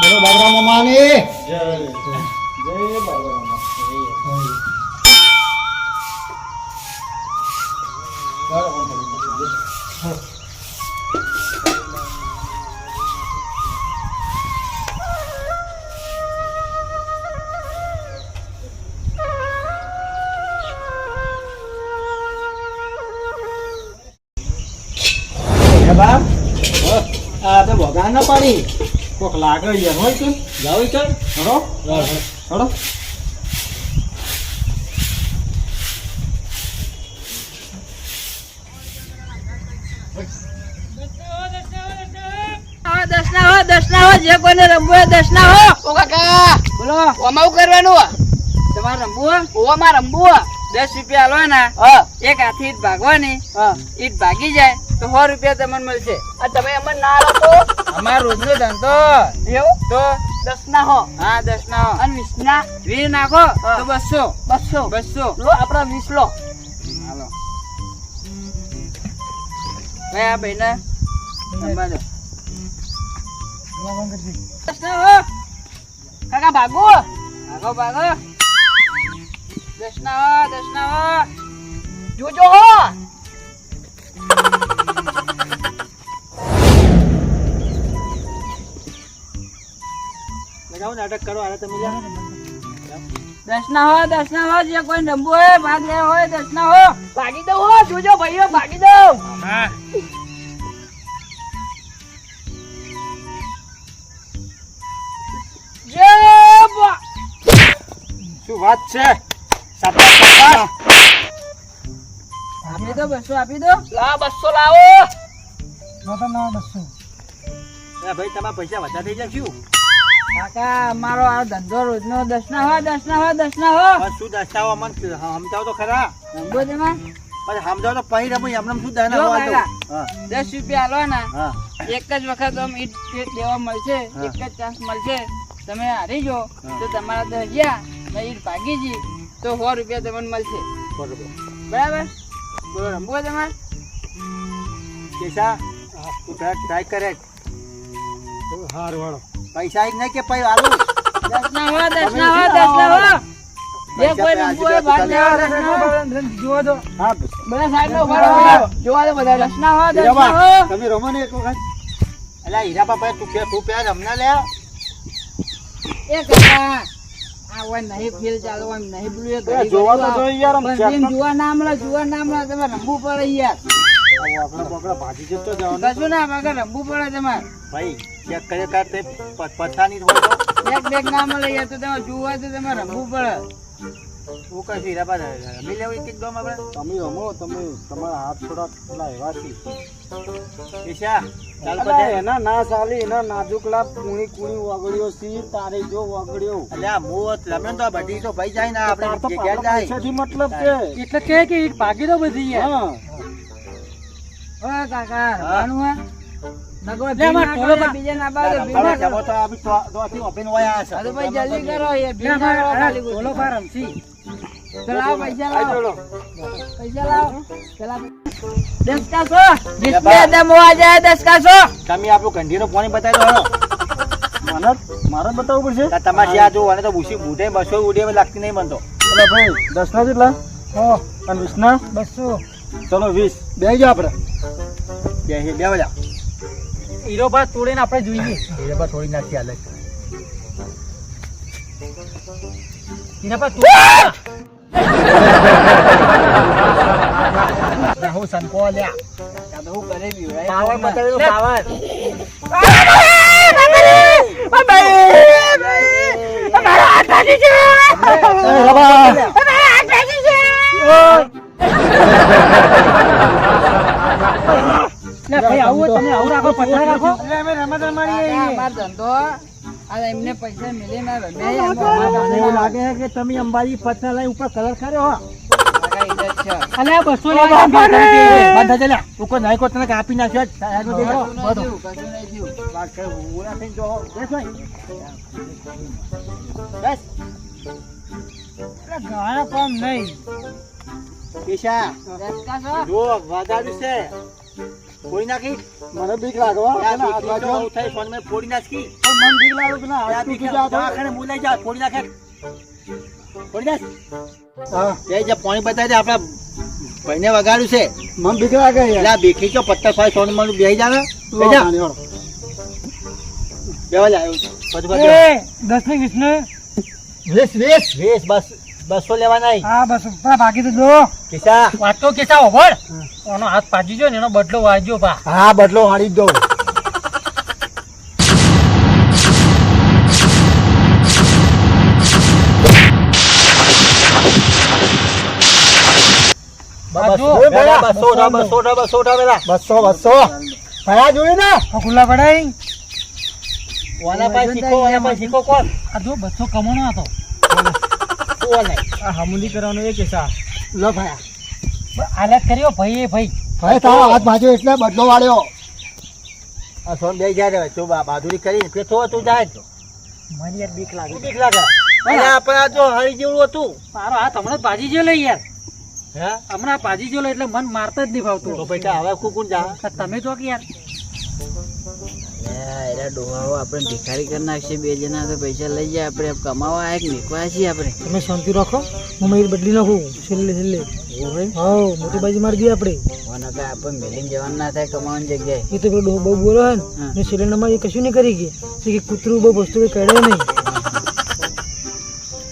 બોલો બાબરા મામાની. જય જય બાબા હે બાપ? આ તો ના પાડી. કોક લાગે યાર હોય કે જાવ કે હડો હડો હા, દસ હો જે કોઈને રમવું હોય દસ હો ઓ કાકા! બોલો. ઓમાં કરવાનું? તમારે રમવું હોય? રમવું હો? દસ રૂપિયા લો ને એક હાથી ઈટ ભાગવાની. હા. ઈટ ભાગી જાય. તો સો રૂપિયા તમને મળશે. આ તમે અમને ના તો અમારો રોજનો ધંધો. એવું? તો? દસ ના હો. હા દસ ના હો. અને વીસ ના વીર નાખો તો બસો. બસો. બસો. લો આપડા વીસ લો. હાલો. ભાઈ આ ભાઈ ને રમવા દો દસ ના હો. કાકા ભાગો. ભાગો ભાગો. દસ ના હો દસ ના હો. જોજો હો. નાટક કરો તમે દસ હો દર્શના હો જે કોઈ રમવું હોય ભાગ લે હોય દર્શના હો. ભાગી દઉં હો જોજો ભાઈઓ ભાગી દઉં. હા. શું વાત છે? આપી દો બસો આપી દો. લા બસો લાવો. બસો. એ ભાઈ તમારા પૈસા વધારે થઈ જાય શું? કાકા અમારો આ ધંધો રોજનો દસ ના હો દસ ના હો દસ ના હો શું દર્શાવો અમને સમજાવો તો ખરા. તેમાં. પછી સમજાવો તો પછી રમું એમને શું. હા. દસ રૂપિયા લો ને એક જ વખત આમ ઈટ દેવા મળશે એક જ ચાન્સ મળશે. તમે હારી જો તો તમારા દસ ગયા ને ઈટ ભાગી જી તો સો રૂપિયા તમને મળશે. બરાબર? બોલો રમવો તમારે કેસા? તું ટ્રાય કરે. હાર હાલો પૈસા એક નહીં કે પૈ આલું. દસ ના હો દસ ના હો દસ ના હો. જે કોઈ પે રમવું ભાગ લેવા દસ ના હો જુઓ તો હા બધા સાઈડ નો ઊભા જોવા દો બધા. દસ ના હો દસ ના હો. તમે રમો ને એક વખત. અલા હીરા બાપા તું પે તું પે રમના લે એ કાકા આ નહીં ફેલ ચાલો નહીં ઘડી જોવા તો યાર, આમ જોવા ના મળે જોવા ના મળે તમારે રમવું પડે યાર. ભાજી જતો જવાનું કશું ના પાકા રમવું પડે તમારે. ભાઈ ચેક કરે કર તે પથાની હોય તો. એક બેગ ના મળે યાર તો તમારે જોવું તો તમારે રમવું પડે. હું કહીશ હીરાબા રમી લેવું એક એક ગમ આપણે? તમે રમો તમે તમારા હાથ થોડા પેલા એવા છે. કેશા ચાલ અલા, બધા એના ના ચાલે એના નાજુકલા કુણી કુણી વગડ્યો સી તારે જો વગડ્યો. અલ્યા હું રમ્યો ને તો બધી તો ભાઈ જાય ને આપણે પાછા ઘેર જાય. પૈસાથી મતલબ છે એટલે કે ભાગી દો બધી હા. ઓય કાકા બતાવી દો મને મારે બતાવવું પડશે? તમારે આ તો ભૂસી બૂટે બસો ઉડે લાગતી નહીં બનતો ભાઈ દસ ના જેટલા બસો. ચલો વીસ. બે જાઓ આપણે. બે બે બધા હીરો ભાઈ તોડીને આપણે જોઈએ. હીરાબા તોડી નાખી હાલે. હીરા તોડી હું સંકો લ્યા. તમે હું કરે બી હોય પાવર બતાવી દો પાવર. ભાઈ આવું તમે આવું રાખો. પથ્થર અમે રમત રમાડીએ અમાર ધંધો આ એમને પૈસા મિલે ના રમે એવું લાગે છે કે તમે અંબાજી પથ્થર લઈ ઉપર કલર કર્યો હો. બસો તને કાપી નાખ્યો સાહેબ. બધું. જો બેસ ભાઈ. બેસ. ગાળા પણ નહીં. કેશા જો વાગાડ્યું છે. ફોડી નાખી. મને બીક લાગવા ફોનમાં ફોડી નાખી. મને બીક લાગે કે ના તું જાય તો. દવાખાને જા ફોડી નાખે. ફોડી નાખ. હા. તે જે પાણી બતાવી દે આપણા ભાઈને વગાડ્યું છે. મને બીક લાગે યાર બેકરી તો પત્તા ફાય સોનમાં બેહી જાવે. જા. બેવા જા પછી પછી દસ ને વીસ ને વીસ વીસ વીસ બસ. બસો લેવાના હા બસ. પેલા બાકી તો જો કિસા? વાતો કેસા હોભળ એનો હાથ પાજી જો ને એનો બદલો વાજ્યો પા હા બદલો વાળી દો બસો બસો ભયા જોયું ને? ખુલ્લા પડાય. ઓના પાસે શીખો ઓના પાસે શીખો કોણ? આ જો બસો કમાનો હતો. નહીં આ હમુલી કરવાનો એ કેસા લો ભયા આલત કર્યો ભાઈ એ ભાઈ. ભાઈ તારો હાથ ભાજ્યો એટલે બદલો વાળ્યો. આ સોન બે જાય તો બહાદુરી કરીને પેઠો તું જાય તો. મને યાર બીક લાગે. બીક લાગે. અરે આપણે આ જો હળી જેવું હતું. મારો હાથ હમણાં જ ભાજી ગયો લે યાર. હે? હમણાં ભાજી જો લે એટલે મન મારતા જ નહીં તો બેટા હવે કુકુન જા. તમે તો કે યાર. એરા ડોહાઓ આપણે ભિખારી કરી નાખશે બે જણા તો પૈસા લઈ જાય. આપણે કમાવા આયા કે મેકવા છીએ આપણે. તમે શાંતિ રાખો. હું મેલ બદલી નાખું. છેલ્લે છેલ્લે. હા મોટી બાજી મારી દઈએ આપણે. કોના કાંઈ આપણને મેલીને જવાનું ના થાય કમાવાની જગ્યાએ. એ તો પેલો બહુ બોલો હે. ને. સિલિન્ડરમાં એ કશું નહીં કરી ગઈ કે કૂતરું બહુ વસ્તુ કરે નહીં.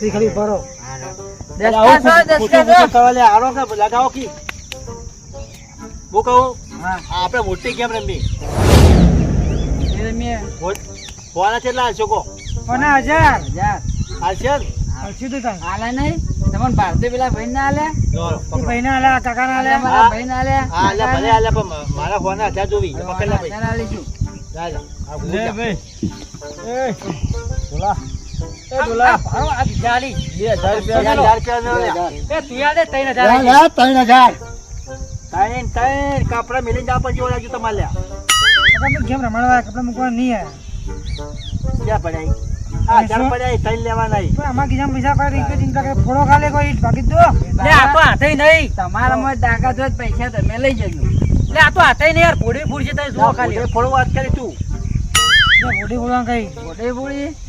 તે ખાલી હા. આપણે મોટી ગેમ રમી? એ કોના કેટલા હાલશો કો કોના હજાર? હજાર. ને? હલસી તો થાય હાલે નહીં. તમને ભારતી પેલા ભાઈ ના આલે ભાઈ ના આલે કાકા ના આલે મારા ભાઈ ના આલે હા આલે ભલે આલે પણ મારા ફોન હજાર જોવી. પકડલા ભાઈ. લે ભાઈ. એ બોલા. ત્રણ હજાર ત્રણ કાપડા મેલી જા પછી ઓલા તમારે આપણે ગેમ રમાડવા કપડા મૂકવા નહીં આવ્યા ક્યાં પડાય આ હજાર પડાય ત્રણ લેવા નહીં પણ આમાં કીધા પૈસા પાડી એક ચિંતા કરે ફોડો ખાલે કોઈ ઈટ ભાગી દો. લે આ તો હાથે નહીં. તમારા માં તાકાત હોય પૈસા તમે લઈ જજો. લે આ તો હાથે નહીં યાર ફોડી ફૂડ છે તમે ખાલી. ખાલી વાત કરી તું. લે બોલવા કઈ.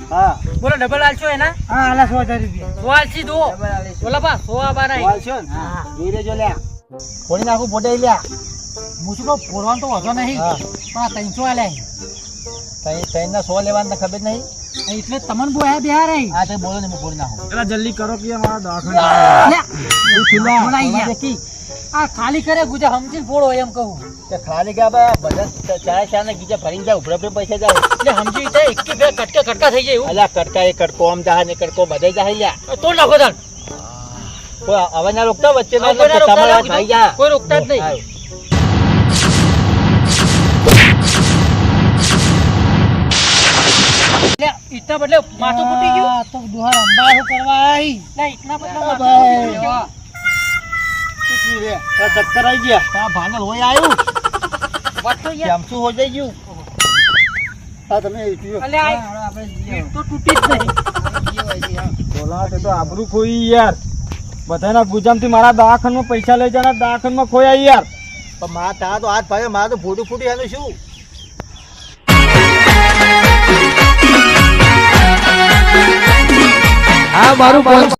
હા. બોલો ડબલ આલશો એના? હા આલા સો હજાર રૂપિયા. સો આલશી દો ડબલ આલીશું બોલા બા સો આબા નહીં વાલશો હા. જોઈ લેજો લ્યા. ફોડી નાખું પોતે લ્યા. હું શું કહું તો વધો નહીં. પણ આ ત્રણસો આલે. ત્રણ ત્રણ ના સો લેવાના ખબર નહીં. એટલે તમને હે બિહાર હે હા તો બોલો ને હું ફોડી નાખું. પેલા જલ્દી કરો કે મારા દવાખાના આ ખાલી કરે ગુજા સમજીને ફોડો એમ કહું. કે ખાલી ગયા બા બધા ચાર ચાર ના ગીજા ભરીને જાવ ઉભરા પૈસા જાવ એટલે સમજી તે એક બે કટકા કટકા થઈ જાય અલ્યા કટકા એ કટકો આમ જાહે ને કટકો બધે જાહે લ્યા. તો નાખો તાન કોઈ હવે ના રોકતા વચ્ચે ના રોકતા. કોઈ રોકતા જ નહીં. એટલે ઈટના બદલે માથું ફૂટી ગયું? તો દુહાર અંબારો કરવા આઈ. ના ઈટના બદલે માથું. ફૂટી ગયું. ચક્કર આઈ ગયા. તા ભાને લોહી આવ્યું વાત તો યાર. કેમ શું હો જાય ગયું. હા તમે આપણે તો તૂટી જ નહીં બોલા તે તો આબરૂ ખોઈ યાર. બધાના ગુજામથી મારા દવાખાનામાં પૈસા લઈ જવાના દવાખાનામાં ખોયા યાર. પણ મારા તા તો હાથ ભાઈ મારા તો ફૂટી ફૂટી એનું શું? હા મારું